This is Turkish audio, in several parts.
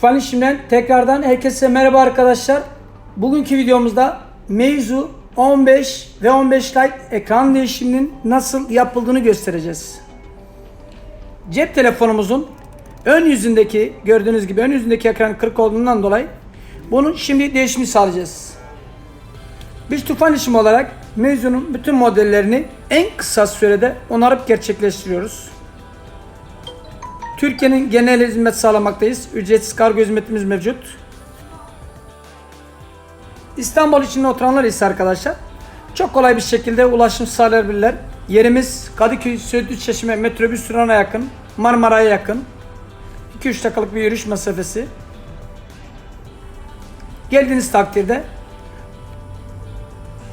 Tufan İşim'den tekrardan herkese merhaba arkadaşlar. Bugünkü videomuzda Meizu 15 ve 15 Lite ekran değişiminin nasıl yapıldığını göstereceğiz. Cep telefonumuzun ön yüzündeki gördüğünüz gibi ön yüzündeki ekran kırık olduğundan dolayı bunun şimdi değişimini sağlayacağız. Biz Tufan İşim olarak Meizu'nun bütün modellerini en kısa sürede onarıp gerçekleştiriyoruz. Türkiye'nin genel hizmet sağlamaktayız. Ücretsiz kargo hizmetimiz mevcut. İstanbul için oturanlar ise arkadaşlar çok kolay bir şekilde ulaşım sağlayabilirler. Yerimiz Kadıköy Söğütlü Çeşme metrobüs durağına yakın, Marmara'ya yakın. 2-3 dakikalık bir yürüyüş mesafesi. Geldiğiniz takdirde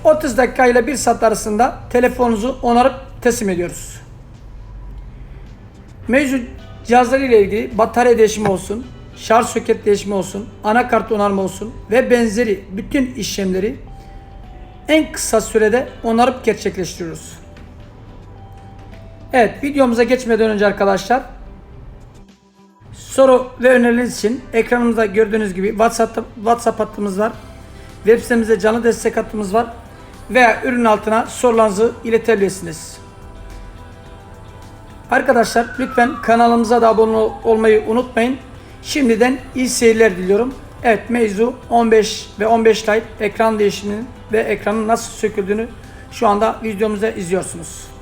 30 dakika ile 1 saat arasında telefonunuzu onarıp teslim ediyoruz. Mevcut cihazları ile ilgili batarya değişimi olsun, şarj soket değişimi olsun, anakart onarma olsun ve benzeri bütün işlemleri en kısa sürede onarıp gerçekleştiriyoruz. Evet videomuza geçmeden önce arkadaşlar soru ve önerileriniz için ekranımızda gördüğünüz gibi WhatsApp, WhatsApp hattımız var. Web sitemizde canlı destek hattımız var. Veya ürün altına sorularınızı iletebilirsiniz. Arkadaşlar lütfen kanalımıza da abone olmayı unutmayın. Şimdiden iyi seyirler diliyorum. Evet Meizu 15 ve 15 Lite ekran değişiminin ve ekranın nasıl söküldüğünü şu anda videomuzda izliyorsunuz.